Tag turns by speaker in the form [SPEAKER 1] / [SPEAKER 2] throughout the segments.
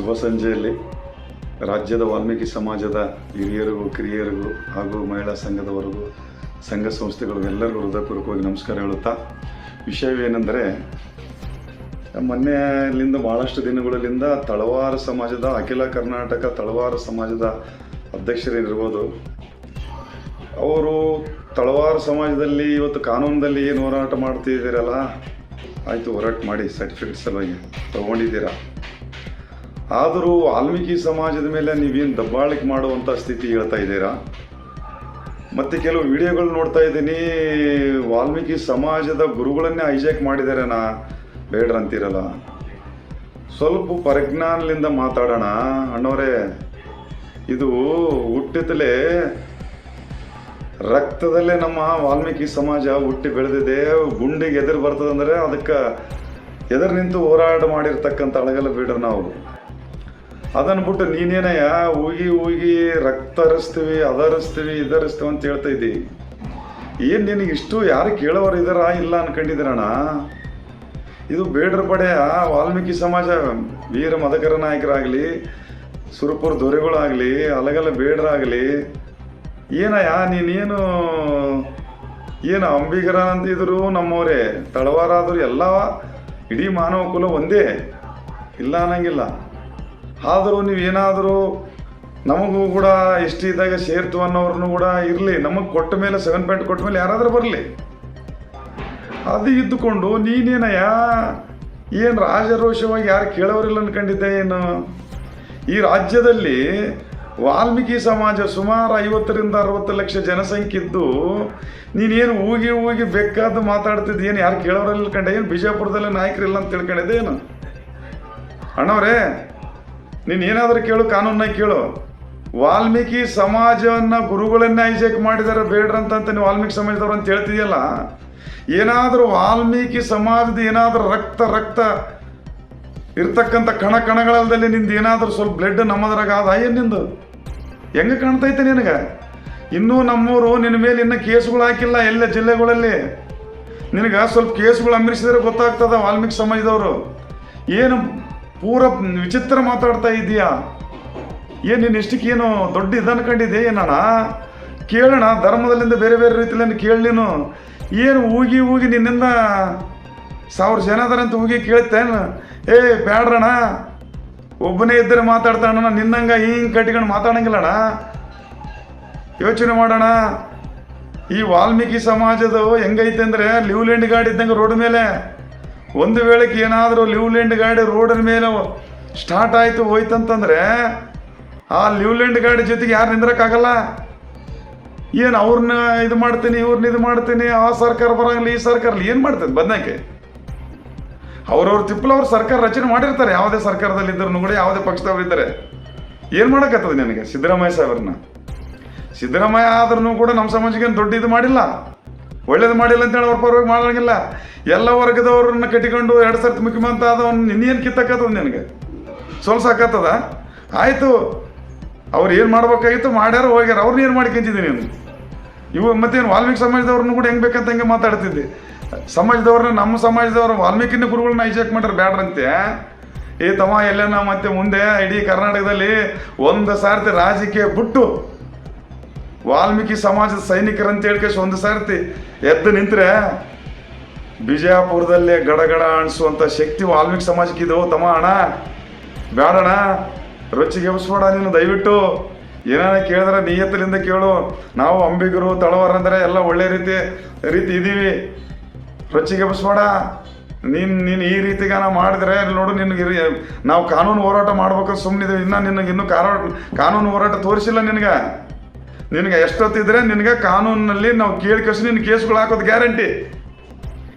[SPEAKER 1] ಶುಭ ಸಂಜೆಯಲ್ಲಿ ರಾಜ್ಯದ ವಾಲ್ಮೀಕಿ ಸಮಾಜದ ಹಿರಿಯರಿಗೂ, ಕಿರಿಯರಿಗೂ ಹಾಗೂ ಮಹಿಳಾ ಸಂಘದವರೆಗೂ, ಸಂಘ ಸಂಸ್ಥೆಗಳು ಎಲ್ಲರಿಗೂ ಹೃದಯಪೂರ್ವಕವಾಗಿ ನಮಸ್ಕಾರ ಹೇಳುತ್ತಾ, ವಿಷಯವೇನೆಂದರೆ, ಮೊನ್ನೆಲಿಂದ ಭಾಳಷ್ಟು ದಿನಗಳಲ್ಲಿಂದ ತಳವಾರ ಸಮಾಜದ, ಅಖಿಲ ಕರ್ನಾಟಕ ತಳವಾರ ಸಮಾಜದ ಅಧ್ಯಕ್ಷರೇನಿರ್ಬೋದು ಅವರು ತಳವಾರ ಸಮಾಜದಲ್ಲಿ ಇವತ್ತು ಕಾನೂನದಲ್ಲಿ ಏನು ಹೋರಾಟ ಮಾಡ್ತಿದ್ದೀರಲ್ಲ, ಆಯಿತು, ಹೋರಾಟ ಮಾಡಿ ಸರ್ಟಿಫಿಕೇಟ್ ಸಲುವಾಗಿ ತಗೊಂಡಿದ್ದೀರಾ? ಆದರೂ ವಾಲ್ಮೀಕಿ ಸಮಾಜದ ಮೇಲೆ ನೀವೇನು ದಬ್ಬಾಳಿಕೆ ಮಾಡುವಂಥ ಸ್ಥಿತಿ ಹೇಳ್ತಾ ಇದ್ದೀರಾ? ಮತ್ತು ಕೆಲವು ವಿಡಿಯೋಗಳು ನೋಡ್ತಾ ಇದ್ದೀನಿ. ವಾಲ್ಮೀಕಿ ಸಮಾಜದ ಗುರುಗಳನ್ನೇ ಹೈಜಾಕ್ ನಾ. ಬೇಡ್ರಂತೀರಲ್ಲ ಸ್ವಲ್ಪ ಪರಿಜ್ಞಾನದಿಂದ ಮಾತಾಡೋಣ ಅಣ್ಣವರೇ ಇದು ಹುಟ್ಟಿದಲೇ ರಕ್ತದಲ್ಲೇ ನಮ್ಮ ವಾಲ್ಮೀಕಿ ಸಮಾಜ ಹುಟ್ಟಿ ಬೆಳೆದಿದೆ. ಗುಂಡಿಗೆ ಎದುರು ಬರ್ತದಂದ್ರೆ ಅದಕ್ಕೆ ಎದುರು ನಿಂತು ಹೋರಾಟ ಮಾಡಿರ್ತಕ್ಕಂಥ ಅಳಗಲ್ಲ ಬಿಡ್ರಿ ನಾವು. ಅದನ್ನು ಬಿಟ್ಟು ನೀನೇನಯ್ಯ? ಹೋಗಿ ಹೋಗಿ ರಕ್ತ ಹರಿಸ್ತೀವಿ ಅದರಿಸ್ತೀವಿ, ಇದರಿಸ್ತೀವಿ ಅಂತ ಹೇಳ್ತಾ ಇದ್ದಿ. ಏನು ನಿನಗೆ ಇಷ್ಟು ಯಾರು ಕೇಳೋರು ಇದಾರ ಇಲ್ಲ ಅನ್ಕೊಂಡಿದ್ದೀರಣ್ಣ? ಇದು ಬೇಡ್ರ ಪಡೆಯ ವಾಲ್ಮೀಕಿ ಸಮಾಜ, ವೀರ ಮದಕರ ನಾಯಕರಾಗಲಿ, ಸುರಪುರ ದೊರೆಗಳಾಗಲಿ, ಅಲಗಲ ಬೇಡ್ರಾಗಲಿ. ಏನಯ್ಯ, ನೀನೇನು, ಏನು ಅಂಬಿಗರ ಅಂತಿದ್ರು ನಮ್ಮವರೇ? ಆದರೂ ಎಲ್ಲ, ಇಡೀ ಮಾನವ ಕುಲ ಒಂದೇ? ಇಲ್ಲ ಅನ್ನಂಗಿಲ್ಲ. ಆದರೂ ನೀವು ಏನಾದರೂ ನಮಗೂ ಕೂಡ ಇಷ್ಟ ಇದ್ದಾಗ ಸೇರ್ತು ಅನ್ನೋರ್ನು ಕೂಡ ಇರಲಿ. ನಮಗೆ ಕೊಟ್ಟ ಮೇಲೆ ಸೆವೆನ್ ಪಾಯಿಂಟ್ ಕೊಟ್ಟ ಮೇಲೆ ಯಾರಾದರೂ ಬರಲಿ. ಅದು ಇದ್ದುಕೊಂಡು ನೀನೇನಯ್ಯ? ಏನು ರಾಜರೋಷವಾಗಿ ಯಾರು ಕೇಳೋರಿಲ್ಲ ಅನ್ಕೊಂಡಿದ್ದೆ ಏನು? ಈ ರಾಜ್ಯದಲ್ಲಿ ವಾಲ್ಮೀಕಿ ಸಮಾಜ ಸುಮಾರು ಐವತ್ತರಿಂದ ಅರವತ್ತು ಲಕ್ಷ ಜನಸಂಖ್ಯೆ ಇದ್ದು ನೀನೇನು ಹೋಗಿ ಹೋಗಿ ಬೇಕಾದ್ದು ಮಾತಾಡ್ತಿದ್ದು ಏನು? ಯಾರು ಕೇಳೋರಿಲ್ಲ ಕಂಡೆ ಏನು ಬಿಜಾಪುರದಲ್ಲಿ ನಾಯಕರಿಲ್ಲ ಅಂತ ತಿಳ್ಕೊಂಡಿದ್ದೆ ಏನು? ಅಣ್ಣವ್ರೇ ನೀನು ಏನಾದರೂ ಕೇಳು ಕಾನೂನಾಗಿ ಕೇಳು. ವಾಲ್ಮೀಕಿ ಸಮಾಜವನ್ನ ಗುರುಗಳನ್ನೇ ಹೈಜಾಕ್ ಮಾಡಿದಾರೆ ಬೇಡ್ರಂತ ನೀವು ವಾಲ್ಮೀಕಿ ಸಮಾಜದವ್ರು ಅಂತ ಹೇಳ್ತಿದೆಯಲ್ಲ? ಏನಾದರೂ ವಾಲ್ಮೀಕಿ ಸಮಾಜದ ಏನಾದರೂ ರಕ್ತ ರಕ್ತ ಇರ್ತಕ್ಕಂಥ ಕಣ ಕಣಗಳಲ್ಲಿ ನಿಂದು ಏನಾದರೂ ಸ್ವಲ್ಪ ಬ್ಲಡ್ ನಮ್ಮದ್ರಾಗ ಅದ ಏನು ನಿಂದು? ಹೆಂಗೆ ಕಾಣ್ತೈತೆ ನಿನಗೆ? ಇನ್ನೂ ನಮ್ಮೂರು ನಿನ್ನ ಮೇಲೆ ಇನ್ನೂ ಕೇಸ್ಗಳು ಹಾಕಿಲ್ಲ ಎಲ್ಲ ಜಿಲ್ಲೆಗಳಲ್ಲಿ. ನಿನಗೆ ಸ್ವಲ್ಪ ಕೇಸ್ಗಳು ಅಂಬರಿಸಿದ್ರೆ ಗೊತ್ತಾಗ್ತದ ವಾಲ್ಮೀಕಿ ಸಮಾಜದವರು. ಏನು ಪೂರ ವಿಚಿತ್ರ ಮಾತಾಡ್ತಾ ಇದೀಯಾ? ಏನು ಇಷ್ಟಕ್ಕೆ ಏನು ದೊಡ್ಡ ಇದು ಅನ್ಕೊಂಡಿದ್ದೆ ಏನಣ್ಣ? ಕೇಳೋಣ ಧರ್ಮದಲ್ಲಿಂದ ಬೇರೆ ಬೇರೆ ರೀತಿಯಲ್ಲಿ ಕೇಳಿ ಏನು ಹೋಗಿ ಹೋಗಿ ನಿನ್ನಿಂದ ಸಾವಿರ ಜನ ಅದಾರ ಅಂತ ಹೋಗಿ ಕೇಳ್ತೇನು? ಏ ಬೇಡ್ರಣ ಒಬ್ಬನೇ ಇದ್ದರೆ ಮಾತಾಡ್ತಾಣ ನಿನ್ನಂಗ ಹಿಂಗೆ ಕಟ್ಕೊಂಡು ಮಾತಾಡಂಗಿಲ್ಲಣ್ಣ. ಯೋಚನೆ ಮಾಡೋಣ. ಈ ವಾಲ್ಮೀಕಿ ಸಮಾಜದ ಹೆಂಗೈತೆ ಅಂದರೆ ಲಿವ್ಲೆಂಡ್ ಗಾಡಿ ಇದ್ದಂಗೆ ರೋಡ್ ಮೇಲೆ ಒಂದು ವೇಳೆಗೆ ಏನಾದರೂ ಲ್ಯಾಂಡ್ ಗಾಡಿ ರೋಡಿನ ಮೇಲೆ ಸ್ಟಾರ್ಟ್ ಆಯಿತು ಹೋಯ್ತಂತಂದರೆ, ಆ ಲ್ಯಾಂಡ್ ಗಾಡಿ ಜೊತೆಗೆ ಯಾರು ನಿಂದ್ರಕ್ಕಾಗಲ್ಲ? ಏನು ಅವ್ರನ್ನ ಇದು ಮಾಡ್ತೀನಿ ಇವ್ರನ್ನ ಇದು ಮಾಡ್ತೀನಿ, ಆ ಸರ್ಕಾರ ಬರಂಗಿಲ್ಲ, ಈ ಸರ್ಕಾರ ಏನು ಮಾಡ್ತದೆ ಬದನೇಕೆ? ಅವ್ರವ್ರ ತಿಪ್ಪಲು ಅವ್ರ ಸರ್ಕಾರ ರಚನೆ ಮಾಡಿರ್ತಾರೆ, ಯಾವುದೇ ಸರ್ಕಾರದಲ್ಲಿ ಇದ್ರೂ ಕೂಡ, ಯಾವುದೇ ಪಕ್ಷದವ್ರು ಇದ್ದಾರೆ. ಏನು ಮಾಡೋಕ್ಕತ್ತದ ನನಗೆ ಸಿದ್ದರಾಮಯ್ಯ ಸಾಹೇಬ್ರನ್ನ? ಸಿದ್ದರಾಮಯ್ಯ ಆದ್ರೂ ಕೂಡ ನಮ್ಮ ಸಮಾಜಕ್ಕೆ ದೊಡ್ಡ ಇದು ಮಾಡಿಲ್ಲ. ಒಳ್ಳೇದು ಮಾಡಿಲ್ಲ ಅಂತೇಳಿ ಅವ್ರ ಪರವಾಗಿ ಮಾಡಂಗಿಲ್ಲ ಎಲ್ಲ ವರ್ಗದವ್ರನ್ನ ಕಟ್ಟಿಕೊಂಡು ಎರಡು ಸರ್ತಿ ಮುಖ್ಯಮಂತ್ರಿ ಆದವನು ಇನ್ನೇನು ಕಿತ್ತಕ್ಕದ ನಿನಗೆ? ಸೋಲ್ಸಾಕತ್ತದ ಆಯಿತು, ಅವ್ರು ಏನು ಮಾಡ್ಬೇಕಾಗಿತ್ತು ಮಾಡ್ಯಾರ, ಹೋಗ್ಯಾರ. ಅವ್ರನ್ನ ಏನು ಮಾಡ್ಕೊಂತಿದ್ದೆ ನೀನು? ಇವು ಮತ್ತೇನು ವಾಲ್ಮೀಕಿ ಸಮಾಜದವ್ರನ್ನ ಕೂಡ ಹೆಂಗೆ ಬೇಕಂತ ಹಂಗೆ ಮಾತಾಡ್ತಿದ್ದೆ. ಸಮಾಜದವ್ರನ್ನ ನಮ್ಮ ಸಮಾಜದವ್ರು ವಾಲ್ಮೀಕಿನ ಗುರುಗಳನ್ನ ಐಜಾಕ್ ಮಾಡ್ರೆ ಬ್ಯಾಡ್ರಂತೆ. ಏ ತಮ್ಮ ಎಲ್ಲ ಮತ್ತೆ ಮುಂದೆ ಇಡೀ ಕರ್ನಾಟಕದಲ್ಲಿ ಒಂದು ಸಾರ್ತಿ ರಾಜಕೀಯ ಬಿಟ್ಟು ವಾಲ್ಮೀಕಿ ಸಮಾಜದ ಸೈನಿಕರಂತ ಹೇಳ್ಕೇಶ್ ಒಂದು ಸಾರ್ತಿ ಎದ್ದು ನಿಂತ್ರೆ ಬಿಜಾಪುರದಲ್ಲೇ ಗಡಗಡ ಅಣಿಸುವಂಥ ಶಕ್ತಿ ವಾಲ್ಮೀಕಿ ಸಮಾಜಕ್ಕೆ ಇದು. ತಮ್ಮ ಅಣ್ಣ ಬೇಡಣ ರುಚಿಗೆ ಎಬ್ಸ್ಬೇಡ ನೀನು, ದಯವಿಟ್ಟು. ಏನಾರ ಕೇಳಿದ್ರೆ ನಿಯತ್ತಲಿಂದ ಕೇಳು. ನಾವು ಅಂಬಿಗರು, ತಳವಾರ ಅಂದರೆ ಎಲ್ಲ ಒಳ್ಳೆ ರೀತಿ ರೀತಿ ಇದ್ದೀವಿ ರುಚಿಗೆ ಎಬ್ಸ್ಬೇಡ. ನೀನು ನೀನು ಈ ರೀತಿಗಾನ ಮಾಡಿದ್ರೆ ಅಲ್ಲಿ ನೋಡು ನಿನಗೆ ನಾವು ಕಾನೂನು ಹೋರಾಟ ಮಾಡ್ಬೇಕಾದ್ರೆ ಸುಮ್ಮನಿದ್ದೀವಿ ಇನ್ನು ನಿನಗೆ ಇನ್ನೂ ಕಾನೂನು ಹೋರಾಟ ತೋರಿಸಿಲ್ಲ ನಿನಗೆ. ನಿನಗೆ ಎಷ್ಟೊತ್ತಿದ್ರೆ ನಿನಗೆ ಕಾನೂನಿನಲ್ಲಿ ನಾವು ಕೇಳಿ ಕಸಿ ನಿನ್ನ ಕೇಸ್ಗಳು ಹಾಕೋದು ಗ್ಯಾರಂಟಿ.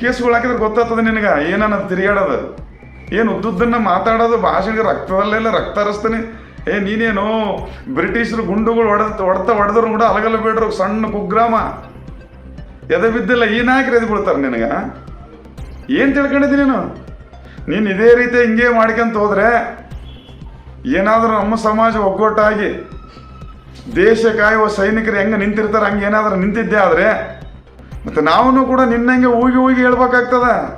[SPEAKER 1] ಕೇಸ್ಗಳು ಹಾಕಿದ್ರೆ ಗೊತ್ತಾಗ್ತದೆ ನಿನಗೆ, ಏನನ್ನ ತಿರುಗಾಡೋದು ಏನು ಉದ್ದುದ್ದನ್ನ ಮಾತಾಡೋದು? ಭಾಷೆಗೆ ರಕ್ತದಲ್ಲೆಲ್ಲ ರಕ್ತ ಹರಿಸ್ತಾನೆ ಏ, ನೀನೇನು ಬ್ರಿಟಿಷರು ಗುಂಡುಗಳು ಹೊಡೆದ ಹೊಡ್ತಾ ಹೊಡೆದ್ರು ಕೂಡ ಅಲಗಲ್ಲ ಬೇಡ್ರು, ಸಣ್ಣ ಕುಗ್ರಾಮ. ಎದೆ ಬಿದ್ದಿಲ್ಲ, ಈ ನಾಯಕರು ಎದ್ದು ಬೀಳ್ತಾರೆ ನಿನಗೆ? ಏನು ತಿಳ್ಕೊಂಡಿದ್ದೀನಿ ನೀನು? ನೀನು ಇದೇ ರೀತಿ ಹಿಂಗೆ ಮಾಡ್ಕೊಂತ ಹೋದ್ರೆ ಏನಾದರೂ ನಮ್ಮ ಸಮಾಜ ಒಗ್ಗಟ್ಟಾಗಿ ದೇಶ ಕಾಯುವ ಸೈನಿಕರು ಹೆಂಗೆ ನಿಂತಿರ್ತಾರೆ, ಹಂಗೆ ಏನಾದರೂ ನಿಂತಿದ್ದೆ ಆದರೆ, ಮತ್ತು ನಾವೂ ಕೂಡ ನಿನ್ನಂಗೆ ಹೋಗಿ ಹೋಗಿ ಹೇಳ್ಬೇಕಾಗ್ತದ.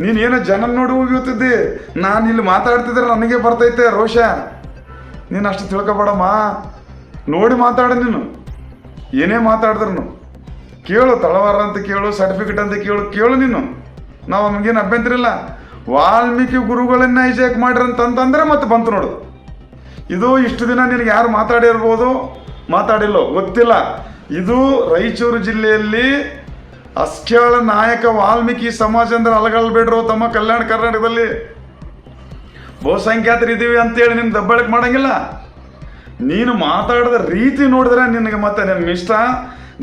[SPEAKER 1] ನೀನೇನೋ ಜನ ನೋಡಿ ಹೋಗಿರ್ತಿದ್ದಿ ನಾನು ಇಲ್ಲಿ ಮಾತಾಡ್ತಿದ್ರೆ ನನಗೆ ಬರ್ತೈತೆ ರೋಷ. ನೀನು ಅಷ್ಟು ತಿಳ್ಕೊಬೇಡಮ್ಮ. ನೋಡಿ ಮಾತಾಡು ನೀನು. ಏನೇ ಮಾತಾಡಿದ್ರು ಕೇಳು, ತಳವಾರ ಅಂತ ಕೇಳು ಸರ್ಟಿಫಿಕೇಟ್ ಅಂತ ಕೇಳು ಕೇಳು ನೀನು. ನಾವು ನಮಗೇನು ಅಭ್ಯಂತರ ಇಲ್ಲ. ವಾಲ್ಮೀಕಿ ಗುರುಗಳನ್ನ ಹೈಜಾಕ್ ಮಾಡ್ರಂತಂತಂದ್ರೆ ಮತ್ತೆ ಬಂತು ನೋಡು. ಇದು ಇಷ್ಟು ದಿನ ನಿನಗೆ ಯಾರು ಮಾತಾಡಿರ್ಬೋದು? ಮಾತಾಡಿಲ್ಲೋ, ಗೊತ್ತಿಲ್ಲ. ಇದು ರಾಯಚೂರು ಜಿಲ್ಲೆಯಲ್ಲಿ ಅಸ್ಕ್ಯಾಳ ನಾಯಕ ವಾಲ್ಮೀಕಿ ಸಮಾಜ ಅಂದ್ರೆ ಅಲಗಲ್ಬೇಡ್ರು ತಮ್ಮ ಕಲ್ಯಾಣ ಕರ್ನಾಟಕದಲ್ಲಿ. ಬಹುಸಂಖ್ಯಾತರು ಇದ್ದೀವಿ ಅಂತೇಳಿ ನಿಮ್ಗೆ ದಬ್ಬಳಕ್ಕೆ ಮಾಡಂಗಿಲ್ಲ. ನೀನು ಮಾತಾಡಿದ ರೀತಿ ನೋಡಿದ್ರೆ ನಿನಗೆ ಮತ್ತೆ ನಿಮ್ಮ ಇಷ್ಟ.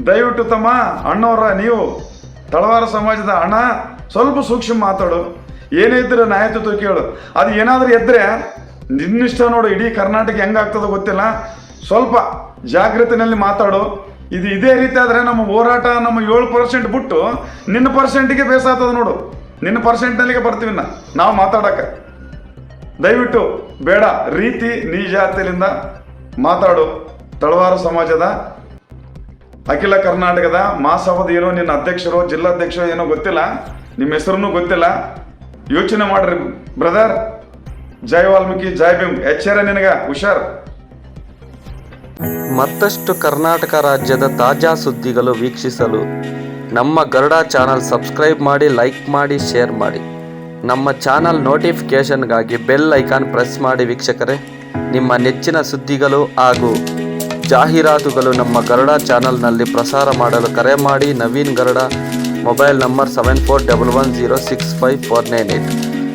[SPEAKER 1] ದಯವಿಟ್ಟು ತಮ್ಮ ಅಣ್ಣವರ, ನೀವು ತಳವಾರ ಸಮಾಜದ ಅಣ್ಣ, ಸ್ವಲ್ಪ ಸೂಕ್ಷ್ಮ ಮಾತಾಡು. ಏನೇ ಇದ್ರೆ ನಾಯತ್ವ ಕೇಳು. ಅದು ಏನಾದರೂ ಎದ್ರೆ ನಿನ್ನಿಷ್ಟ ನೋಡು ಇಡೀ ಕರ್ನಾಟಕ ಹೆಂಗಾಗ್ತದೋ ಗೊತ್ತಿಲ್ಲ. ಸ್ವಲ್ಪ ಜಾಗೃತಿನಲ್ಲಿ ಮಾತಾಡು. ಇದು ಇದೇ ರೀತಿ ಆದರೆ ನಮ್ಮ ಹೋರಾಟ ನಮ್ಮ ಏಳು ಪರ್ಸೆಂಟ್ ಬಿಟ್ಟು ನಿನ್ನ ಪರ್ಸೆಂಟಿಗೆ ಬೇಸಾಗ್ತದ ನೋಡು. ನಿನ್ನ ಪರ್ಸೆಂಟ್ನಲ್ಲಿಗೆ ಬರ್ತೀವಿ ನಾ ನಾವು ಮಾತಾಡಕ್ಕೆ ದಯವಿಟ್ಟು ಬೇಡ. ರೀತಿ ನಿಜಾತಿಲಿಂದ ಮಾತಾಡು. ತಳವಾರ ಸಮಾಜದ, ಅಖಿಲ ಕರ್ನಾಟಕದ ಮಹಾಸಭಾದ ಏನೋ ನಿನ್ನ ಅಧ್ಯಕ್ಷರು, ಜಿಲ್ಲಾಧ್ಯಕ್ಷರು ಏನೋ ಗೊತ್ತಿಲ್ಲ. ನಿಮ್ಮ ಹೆಸರನ್ನೂ ಗೊತ್ತಿಲ್ಲ. ಯೋಚನೆ ಮಾಡ್ರಿ ಬ್ರದರ್ ಜೈ ವಾಲ್ಮೀಕಿ, ಜೈ ಭೀಮ್. ಎಚ್ಚರ ನಿನಗ, ಹುಷಾರ್.
[SPEAKER 2] ಮತ್ತಷ್ಟು ಕರ್ನಾಟಕ ರಾಜ್ಯದ ತಾಜಾ ಸುದ್ದಿಗಳು ವೀಕ್ಷಿಸಲು ನಮ್ಮ ಗರುಡ ಚಾನಲ್ ಸಬ್ಸ್ಕ್ರೈಬ್ ಮಾಡಿ, ಲೈಕ್ ಮಾಡಿ, ಶೇರ್ ಮಾಡಿ. ನಮ್ಮ ಚಾನಲ್ ನೋಟಿಫಿಕೇಷನ್ಗಾಗಿ ಬೆಲ್ ಐಕಾನ್ ಪ್ರೆಸ್ ಮಾಡಿ ವೀಕ್ಷಕರೇ. ನಿಮ್ಮ ನೆಚ್ಚಿನ ಸುದ್ದಿಗಳು ಹಾಗೂ ಜಾಹೀರಾತುಗಳು ನಮ್ಮ ಗರುಡ ಚಾನಲ್ನಲ್ಲಿ ಪ್ರಸಾರ ಮಾಡಲು ಕರೆ ಮಾಡಿ, Naveen Garuda, mobile number seven four double one zero six five four nine eight